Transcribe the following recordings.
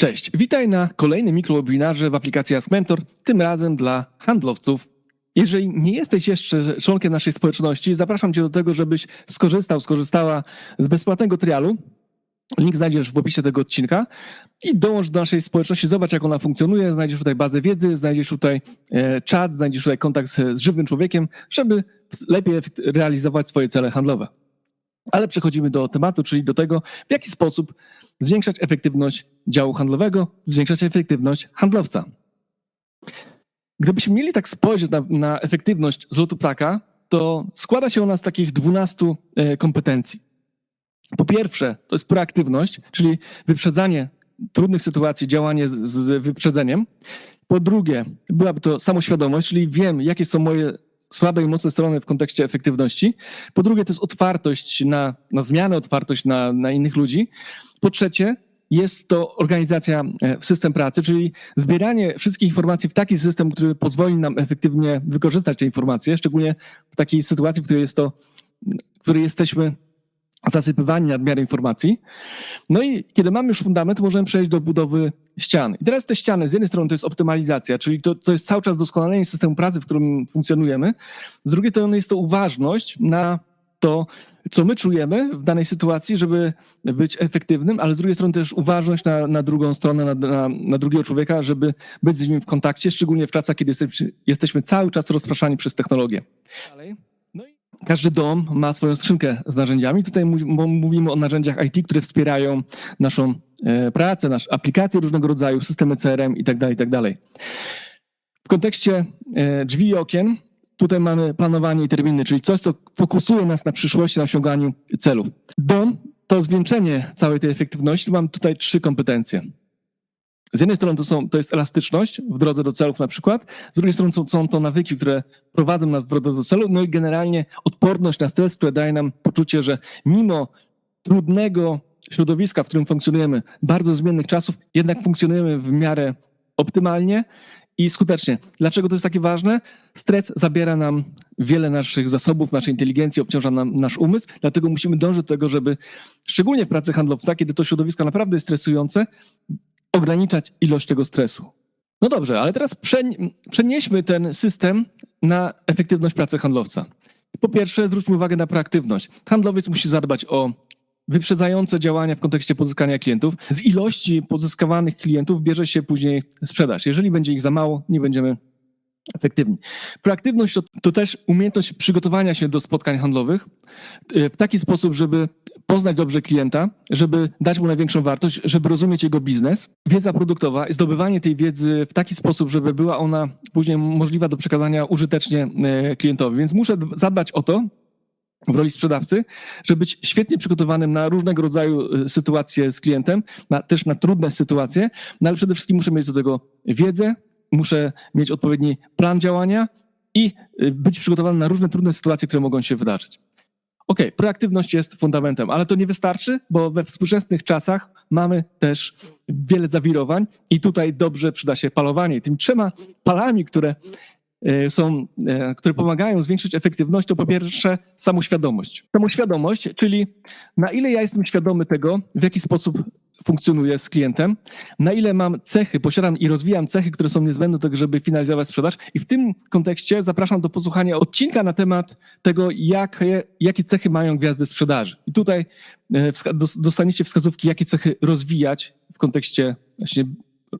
Cześć, witaj na kolejnym mikrowebinarze w aplikacji Ask Mentor, tym razem dla handlowców. Jeżeli nie jesteś jeszcze członkiem naszej społeczności, zapraszam cię do tego, żebyś skorzystał, skorzystała z bezpłatnego trialu. Link znajdziesz w opisie tego odcinka i dołącz do naszej społeczności, zobacz jak ona funkcjonuje, znajdziesz tutaj bazę wiedzy, znajdziesz tutaj e, czat, znajdziesz tutaj kontakt z, żywym człowiekiem, żeby lepiej realizować swoje cele handlowe. Ale przechodzimy do tematu, czyli do tego, w jaki sposób zwiększać efektywność działu handlowego, zwiększać efektywność handlowca. Gdybyśmy mieli tak spojrzeć na, na efektywność z lotu ptaka, to składa się ona z takich 12 e, kompetencji. Po pierwsze, to jest proaktywność, czyli wyprzedzanie trudnych sytuacji, działanie z, z wyprzedzeniem. Po drugie, byłaby to samoświadomość, czyli wiem, jakie są moje słabe i mocne strony w kontekście efektywności. Po drugie, to jest otwartość na, na zmianę, otwartość na, na innych ludzi. Po trzecie, jest to organizacja e, system pracy, czyli zbieranie wszystkich informacji w taki system, który pozwoli nam efektywnie wykorzystać te informacje, szczególnie w takiej sytuacji, w której jest to, w której jesteśmy zasypywani nadmiarem informacji. No i kiedy mamy już fundament, możemy przejść do budowy ścian. I teraz te ściany, z jednej strony to jest optymalizacja, czyli to, to jest cały czas doskonalenie systemu pracy, w którym funkcjonujemy. Z drugiej strony jest to uważność na to, co my czujemy w danej sytuacji, żeby być efektywnym, ale z drugiej strony też uważność na, na drugą stronę, na, na, na drugiego człowieka, żeby być z nim w kontakcie, szczególnie w czasach, kiedy jesteśmy, jesteśmy cały czas rozpraszani przez technologię. Dalej. Każdy dom ma swoją skrzynkę z narzędziami. Tutaj mówimy o narzędziach IT, które wspierają naszą e, pracę, nasze aplikacje różnego rodzaju, systemy CRM i tak dalej, i tak. W kontekście e, drzwi i okien, tutaj mamy planowanie i terminy, czyli coś, co fokusuje nas na przyszłości, na osiąganiu celów. Dom to zwieńczenie całej tej efektywności. Mam tutaj trzy kompetencje. Z jednej strony to, są, to jest elastyczność w drodze do celów na przykład, z drugiej strony są, są to nawyki, które prowadzą nas w drodze do celu, no i generalnie odporność na stres, które daje nam poczucie, że mimo trudnego środowiska, w którym funkcjonujemy, bardzo zmiennych czasów, jednak funkcjonujemy w miarę optymalnie i skutecznie. Dlaczego to jest takie ważne? Stres zabiera nam wiele naszych zasobów, naszej inteligencji, obciąża nam nasz umysł, dlatego musimy dążyć do tego, żeby szczególnie w pracy handlowca, kiedy to środowisko naprawdę jest stresujące, ograniczać ilość tego stresu. No dobrze, ale teraz przenieśmy ten system na efektywność pracy handlowca. Po pierwsze, zwróćmy uwagę na proaktywność. Handlowiec musi zadbać o wyprzedzające działania w kontekście pozyskania klientów. Z ilości pozyskawanych klientów bierze się później sprzedaż. Jeżeli będzie ich za mało, nie będziemy efektywni. Proaktywność to, to też umiejętność przygotowania się do spotkań handlowych e, w taki sposób, żeby poznać dobrze klienta, żeby dać mu największą wartość, żeby rozumieć jego biznes. Wiedza produktowa zdobywanie tej wiedzy w taki sposób, żeby była ona później możliwa do przekazania użytecznie e, klientowi. Więc muszę zadbać o to, w roli sprzedawcy, żeby być świetnie przygotowanym na różnego rodzaju e, sytuacje z klientem, na, też na trudne sytuacje, no ale przede wszystkim muszę mieć do tego wiedzę, muszę mieć odpowiedni plan działania i y, być przygotowany na różne trudne sytuacje, które mogą się wydarzyć. Okej, proaktywność jest fundamentem, ale to nie wystarczy, bo we współczesnych czasach mamy też wiele zawirowań i tutaj dobrze przyda się palowanie. I Tymi trzema palami, które e, są, e, które pomagają zwiększyć efektywność, to po pierwsze samoświadomość. Samoświadomość, czyli na ile ja jestem świadomy tego, w jaki sposób funkcjonuję z klientem, na ile mam cechy, posiadam i rozwijam cechy, które są niezbędne do tego, żeby finalizować sprzedaż. I w tym kontekście zapraszam do posłuchania odcinka na temat tego, jakie, jakie cechy mają gwiazdy sprzedaży. I tutaj e, dostaniecie wskazówki, jakie cechy rozwijać w kontekście właśnie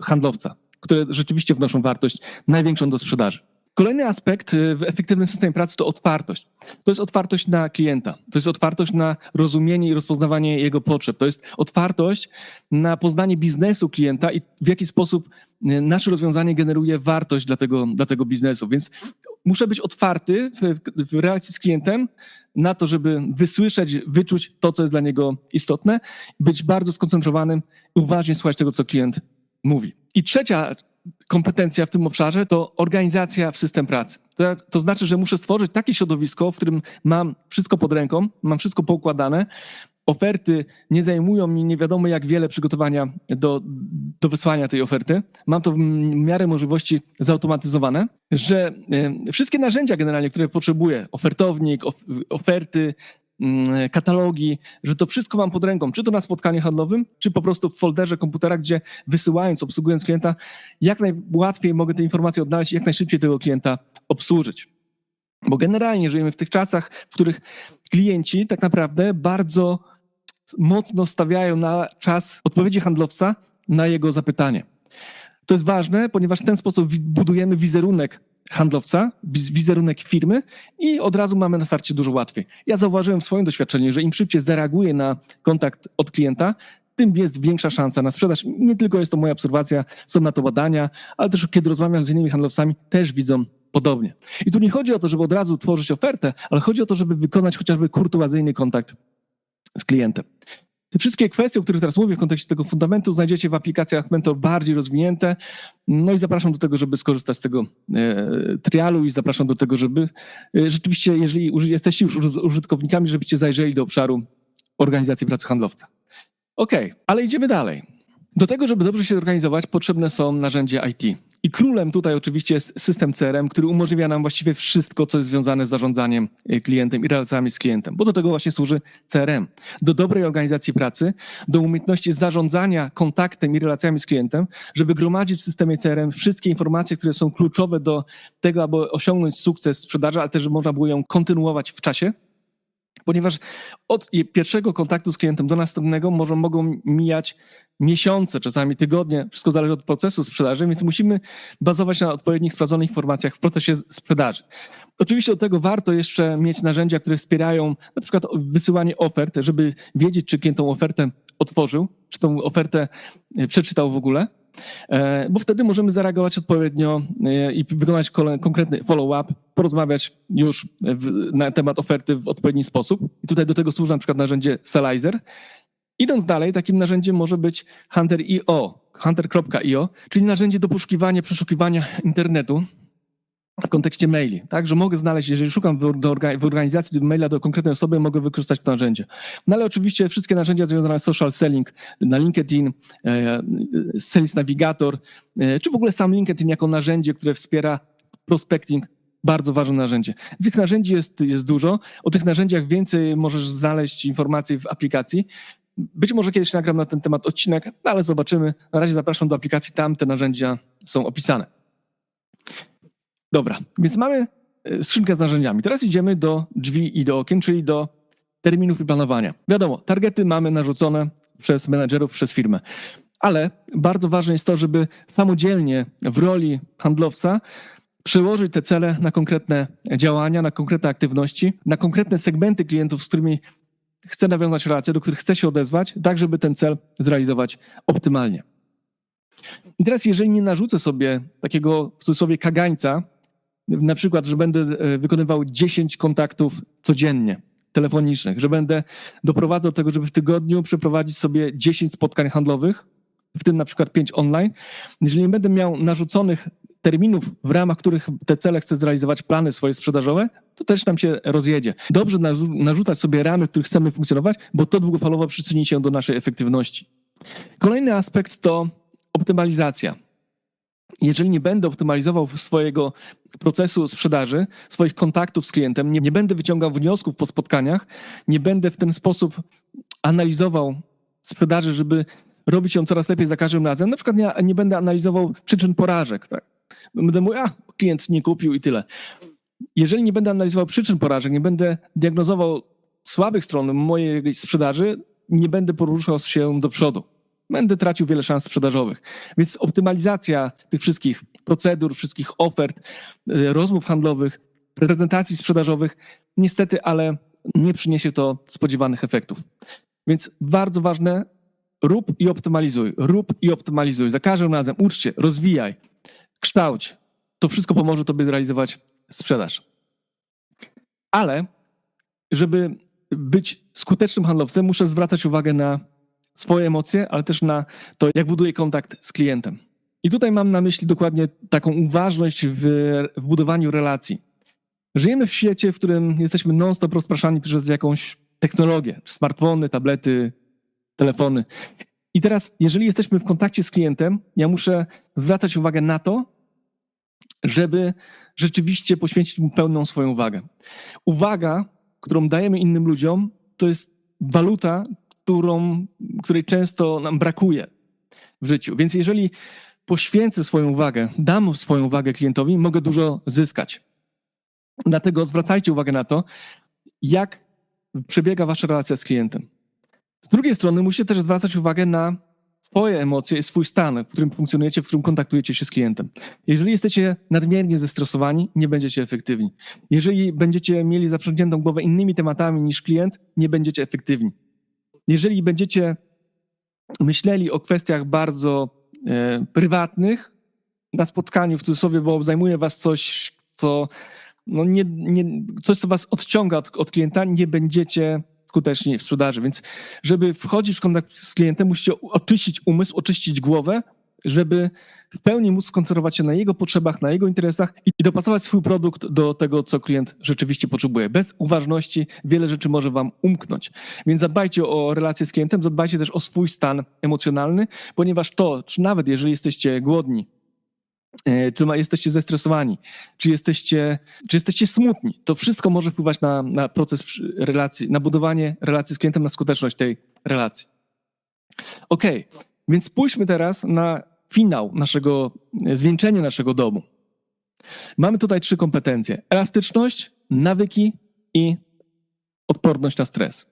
handlowca, które rzeczywiście wnoszą wartość największą do sprzedaży. Kolejny aspekt y, w efektywnym systemie pracy to otwartość. To jest otwartość na klienta, to jest otwartość na rozumienie i rozpoznawanie jego potrzeb, to jest otwartość na poznanie biznesu klienta i w jaki sposób y, nasze rozwiązanie generuje wartość dla tego, dla tego biznesu. Więc muszę być otwarty w, w relacji z klientem na to, żeby wysłyszeć, wyczuć to, co jest dla niego istotne, być bardzo skoncentrowanym uważnie słuchać tego, co klient mówi. I trzecia kompetencja w tym obszarze to organizacja w system pracy. To, to znaczy, że muszę stworzyć takie środowisko, w którym mam wszystko pod ręką, mam wszystko poukładane. Oferty nie zajmują mi nie wiadomo jak wiele przygotowania do, do wysłania tej oferty. Mam to w miarę możliwości zautomatyzowane, że wszystkie narzędzia generalnie, które potrzebuję, ofertownik, of, oferty, katalogi, że to wszystko mam pod ręką, czy to na spotkaniu handlowym, czy po prostu w folderze komputera, gdzie wysyłając, obsługując klienta, jak najłatwiej mogę te informacje odnaleźć jak najszybciej tego klienta obsłużyć. Bo generalnie żyjemy w tych czasach, w których klienci tak naprawdę bardzo mocno stawiają na czas odpowiedzi handlowca na jego zapytanie. To jest ważne, ponieważ w ten sposób budujemy wizerunek handlowca, wiz- wizerunek firmy i od razu mamy na starcie dużo łatwiej. Ja zauważyłem w swoim doświadczeniu, że im szybciej zareaguję na kontakt od klienta, tym jest większa szansa na sprzedaż. Nie tylko jest to moja obserwacja, są na to badania, ale też kiedy rozmawiam z innymi handlowcami, też widzą podobnie. I tu nie chodzi o to, żeby od razu tworzyć ofertę, ale chodzi o to, żeby wykonać chociażby kurtuazyjny kontakt z klientem. Te wszystkie kwestie, o których teraz mówię w kontekście tego fundamentu, znajdziecie w aplikacjach Mentor bardziej rozwinięte. No i zapraszam do tego, żeby skorzystać z tego e, trialu i zapraszam do tego, żeby e, rzeczywiście, jeżeli jesteście już uży- użytkownikami, żebyście zajrzeli do obszaru organizacji pracy handlowca. Okej, ale idziemy dalej. Do tego, żeby dobrze się zorganizować, potrzebne są narzędzia IT. I królem tutaj oczywiście jest system CRM, który umożliwia nam właściwie wszystko, co jest związane z zarządzaniem e, klientem i relacjami z klientem, bo do tego właśnie służy CRM. Do dobrej organizacji pracy, do umiejętności zarządzania kontaktem i relacjami z klientem, żeby gromadzić w systemie CRM wszystkie informacje, które są kluczowe do tego, aby osiągnąć sukces sprzedaży, ale też, żeby można było ją kontynuować w czasie. Ponieważ od pierwszego kontaktu z klientem do następnego może, mogą mijać miesiące, czasami tygodnie, wszystko zależy od procesu sprzedaży, więc musimy bazować na odpowiednich, sprawdzonych informacjach w procesie sprzedaży. Oczywiście do tego warto jeszcze mieć narzędzia, które wspierają na przykład wysyłanie ofert, żeby wiedzieć, czy klient tą ofertę otworzył, czy tą ofertę e, przeczytał w ogóle, bo wtedy możemy zareagować odpowiednio e, i wykonać konkretny follow-up, porozmawiać już na temat oferty w odpowiedni sposób. I tutaj do tego służy na przykład narzędzie Salizer. Idąc dalej, takim narzędziem może być Hunter.io, hunter.io, czyli narzędzie do poszukiwania, przeszukiwania internetu w kontekście maili, tak, że mogę znaleźć, jeżeli szukam w, organizacji maila do konkretnej osoby, mogę wykorzystać to narzędzie. No ale oczywiście wszystkie narzędzia związane z social selling na LinkedIn, e, Sales Navigator, e, czy w ogóle sam LinkedIn jako narzędzie, które wspiera prospecting, bardzo ważne narzędzie. Z tych narzędzi jest, jest dużo. O tych narzędziach więcej możesz znaleźć informacji w aplikacji. Być może kiedyś nagram na ten temat odcinek, no ale zobaczymy. Na razie zapraszam do aplikacji, tam te narzędzia są opisane. Dobra, więc mamy e, skrzynkę z narzędziami. Teraz idziemy do drzwi i do okien, czyli do terminów i planowania. Wiadomo, targety mamy narzucone przez menedżerów, przez firmę. Ale bardzo ważne jest to, żeby samodzielnie w roli handlowca przełożyć te cele na konkretne działania, na konkretne aktywności, na konkretne segmenty klientów, z którymi chce nawiązać relacje, do których chce się odezwać, tak żeby ten cel zrealizować optymalnie. I teraz, jeżeli nie narzucę sobie takiego w cudzysłowie kagańca, na przykład, że będę e, wykonywał 10 kontaktów codziennie telefonicznych, że będę doprowadzał do tego, żeby w tygodniu przeprowadzić sobie 10 spotkań handlowych, w tym na przykład 5 online. Jeżeli nie będę miał narzuconych terminów, w ramach których te cele chcę zrealizować, plany swoje sprzedażowe, to też nam się rozjedzie. Dobrze narzu- narzucać sobie ramy, w których chcemy funkcjonować, bo to długofalowo przyczyni się do naszej efektywności. Kolejny aspekt to optymalizacja. Jeżeli nie będę optymalizował swojego procesu sprzedaży, swoich kontaktów z klientem, nie, nie będę wyciągał wniosków po spotkaniach, nie będę w ten sposób analizował sprzedaży, żeby robić ją coraz lepiej za każdym razem, na przykład nie, nie będę analizował przyczyn porażek. Tak? Będę mówił, a klient nie kupił i tyle. Jeżeli nie będę analizował przyczyn porażek, nie będę diagnozował słabych stron mojej sprzedaży, nie będę poruszał się do przodu. Będę tracił wiele szans sprzedażowych. Więc optymalizacja tych wszystkich procedur, wszystkich ofert, y, rozmów handlowych, prezentacji sprzedażowych, niestety, ale nie przyniesie to spodziewanych efektów. Więc bardzo ważne, rób i optymalizuj, rób i optymalizuj. Za każdym razem ucz się, rozwijaj, kształć. To wszystko pomoże Tobie zrealizować sprzedaż. Ale żeby być skutecznym handlowcem, muszę zwracać uwagę na swoje emocje, ale też na to, jak buduję kontakt z klientem. I tutaj mam na myśli dokładnie taką uważność w, w budowaniu relacji. Żyjemy w świecie, w którym jesteśmy non-stop rozpraszani przez jakąś technologię, smartfony, tablety, telefony. I teraz, jeżeli jesteśmy w kontakcie z klientem, ja muszę zwracać uwagę na to, żeby rzeczywiście poświęcić mu pełną swoją uwagę. Uwaga którą dajemy innym ludziom, to jest waluta, którą, której często nam brakuje w życiu. Więc jeżeli poświęcę swoją uwagę, dam swoją uwagę klientowi, mogę dużo zyskać. Dlatego zwracajcie uwagę na to, jak przebiega wasza relacja z klientem. Z drugiej strony musicie też zwracać uwagę na swoje emocje i swój stan, w którym funkcjonujecie, w którym kontaktujecie się z klientem. Jeżeli jesteście nadmiernie zestresowani, nie będziecie efektywni. Jeżeli będziecie mieli zaprzątniętą głowę innymi tematami niż klient, nie będziecie efektywni. Jeżeli będziecie myśleli o kwestiach bardzo e, prywatnych na spotkaniu, w cudzysłowie, bo zajmuje was coś, co no nie, nie, coś, co was odciąga od, od klienta, nie będziecie skuteczni w sprzedaży. Więc żeby wchodzić w kontakt z klientem, musicie oczyścić umysł, oczyścić głowę, żeby w pełni móc skoncentrować się na jego potrzebach, na jego interesach i dopasować swój produkt do tego, co klient rzeczywiście potrzebuje. Bez uważności wiele rzeczy może wam umknąć. Więc zadbajcie o relacje z klientem, zadbajcie też o swój stan emocjonalny, ponieważ to, czy nawet jeżeli jesteście głodni, e, czy jesteście zestresowani, czy jesteście, czy jesteście smutni, to wszystko może wpływać na, na proces relacji, na budowanie relacji z klientem, na skuteczność tej relacji. Okej, więc spójrzmy teraz na finał naszego, e, zwieńczenie naszego domu. Mamy tutaj trzy kompetencje: elastyczność, nawyki i odporność na stres.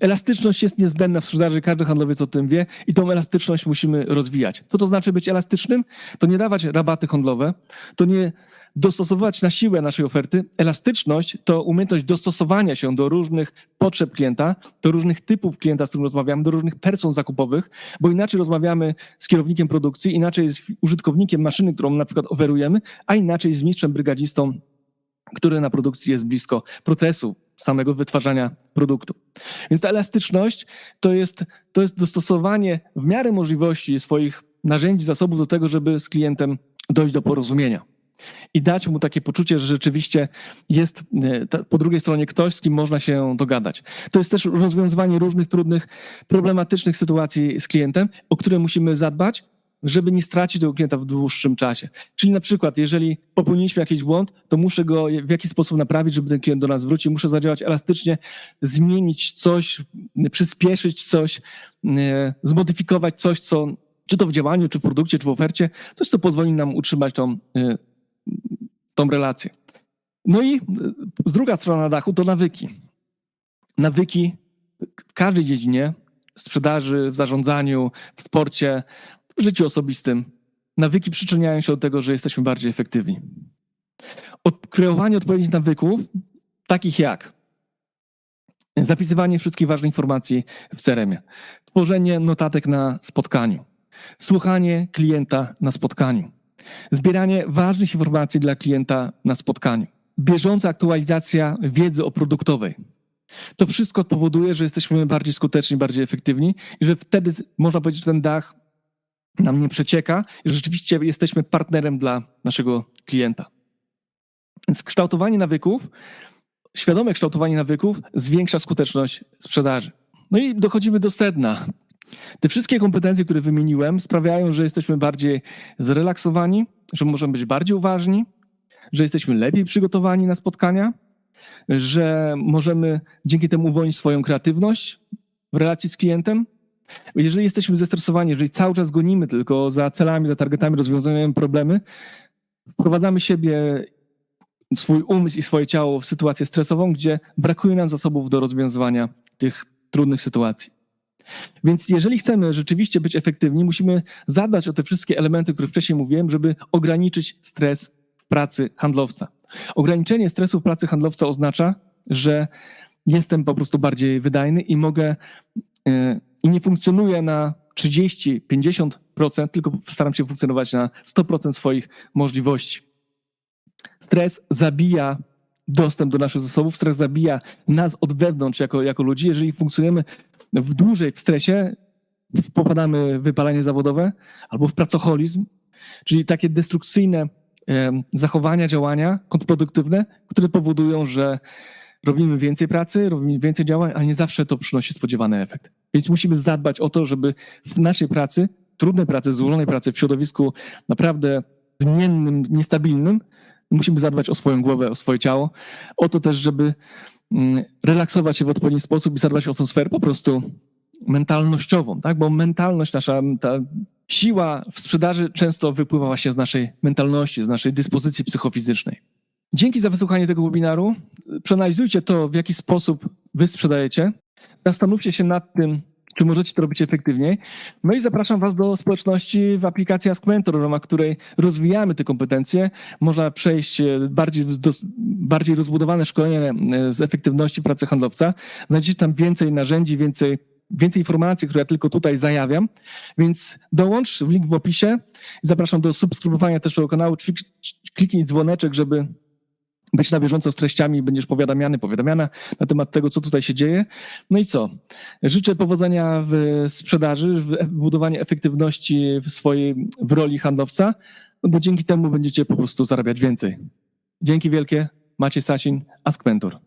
Elastyczność jest niezbędna w sprzedaży, każdy handlowiec o tym wie i tą elastyczność musimy rozwijać. Co to znaczy być elastycznym? To nie dawać rabaty handlowe, to nie dostosowywać na siłę naszej oferty. Elastyczność to umiejętność dostosowania się do różnych potrzeb klienta, do różnych typów klienta, z którym rozmawiamy, do różnych person zakupowych, bo inaczej rozmawiamy z kierownikiem produkcji, inaczej z użytkownikiem maszyny, którą na przykład oferujemy, a inaczej z mistrzem brygadzistą, który na produkcji jest blisko procesu samego wytwarzania produktu. Więc ta elastyczność to jest, to jest dostosowanie w miarę możliwości swoich narzędzi, zasobów do tego, żeby z klientem dojść do porozumienia. I dać mu takie poczucie, że rzeczywiście jest e, po drugiej stronie ktoś, z kim można się dogadać. To jest też rozwiązywanie różnych trudnych, problematycznych sytuacji z klientem, o które musimy zadbać, żeby nie stracić tego klienta w dłuższym czasie. Czyli na przykład, jeżeli popełniliśmy jakiś błąd, to muszę go w jakiś sposób naprawić, żeby ten klient do nas wrócił. Muszę zadziałać elastycznie, zmienić coś, przyspieszyć coś, e, zmodyfikować coś, co czy to w działaniu, czy w produkcie, czy w ofercie, coś, co pozwoli nam utrzymać tą, e, tą relację. No i e, druga strona dachu to nawyki. Nawyki w każdej dziedzinie, w sprzedaży, w zarządzaniu, w sporcie, w życiu osobistym. Nawyki przyczyniają się do tego, że jesteśmy bardziej efektywni. Od, kreowanie odpowiednich nawyków, takich jak zapisywanie wszystkich ważnych informacji w CRM-ie, tworzenie notatek na spotkaniu, słuchanie klienta na spotkaniu, zbieranie ważnych informacji dla klienta na spotkaniu, bieżąca aktualizacja wiedzy o produktowej. To wszystko powoduje, że jesteśmy bardziej skuteczni, bardziej efektywni i że wtedy można powiedzieć, że ten dach nam nie przecieka i że rzeczywiście jesteśmy partnerem dla naszego klienta. Więc kształtowanie nawyków, świadome kształtowanie nawyków zwiększa skuteczność sprzedaży. No i dochodzimy do sedna. Te wszystkie kompetencje, które wymieniłem, sprawiają, że jesteśmy bardziej zrelaksowani, że możemy być bardziej uważni, że jesteśmy lepiej przygotowani na spotkania, że możemy dzięki temu uwolnić swoją kreatywność w relacji z klientem. Jeżeli jesteśmy zestresowani, jeżeli cały czas gonimy tylko za celami, za targetami, rozwiązujemy problemy, wprowadzamy siebie, swój umysł i swoje ciało w sytuację stresową, gdzie brakuje nam zasobów do rozwiązywania tych trudnych sytuacji. Więc jeżeli chcemy rzeczywiście być efektywni, musimy zadbać o te wszystkie elementy, które wcześniej mówiłem, żeby ograniczyć stres w pracy handlowca. Ograniczenie stresu w pracy handlowca oznacza, że jestem po prostu bardziej wydajny i mogę e, i nie funkcjonuję na 30-50%, tylko staram się funkcjonować na 100% swoich możliwości. Stres zabija dostęp do naszych zasobów, stres zabija nas od wewnątrz jako, jako ludzi. Jeżeli funkcjonujemy w dłużej w stresie, popadamy w wypalenie zawodowe albo w pracoholizm, czyli takie destrukcyjne zachowania, działania kontrproduktywne, które powodują, że robimy więcej pracy, robimy więcej działań, a nie zawsze to przynosi spodziewany efekt. Więc musimy zadbać o to, żeby w naszej pracy, trudnej pracy, złożonej pracy, w środowisku naprawdę zmiennym, niestabilnym, musimy zadbać o swoją głowę, o swoje ciało, o to też, żeby mm, relaksować się w odpowiedni sposób i zadbać o tą sferę po prostu mentalnościową, tak? Bo mentalność nasza, ta siła w sprzedaży często wypływa właśnie z naszej mentalności, z naszej dyspozycji psychofizycznej. Dzięki za wysłuchanie tego webinaru. Przeanalizujcie to, w jaki sposób wy sprzedajecie. Zastanówcie się nad tym, czy możecie to robić efektywniej. No i zapraszam Was do społeczności w aplikacji Ask Mentor, w ramach której rozwijamy te kompetencje. Można przejść e, bardziej, do, bardziej rozbudowane szkolenie e, z efektywności pracy handlowca. Znajdziecie tam więcej narzędzi, więcej, więcej informacji, które ja tylko tutaj zajawiam. Więc dołącz, link w opisie. Zapraszam do subskrybowania też tego kanału. Kliknij dzwoneczek, żeby być na bieżąco z treściami, będziesz powiadamiany, powiadamiana na temat tego, co tutaj się dzieje. No i co? Życzę powodzenia w sprzedaży, w budowaniu efektywności w swojej w roli handlowca, no bo dzięki temu będziecie po prostu zarabiać więcej. Dzięki wielkie. Maciej Sasin, Ask Mentor.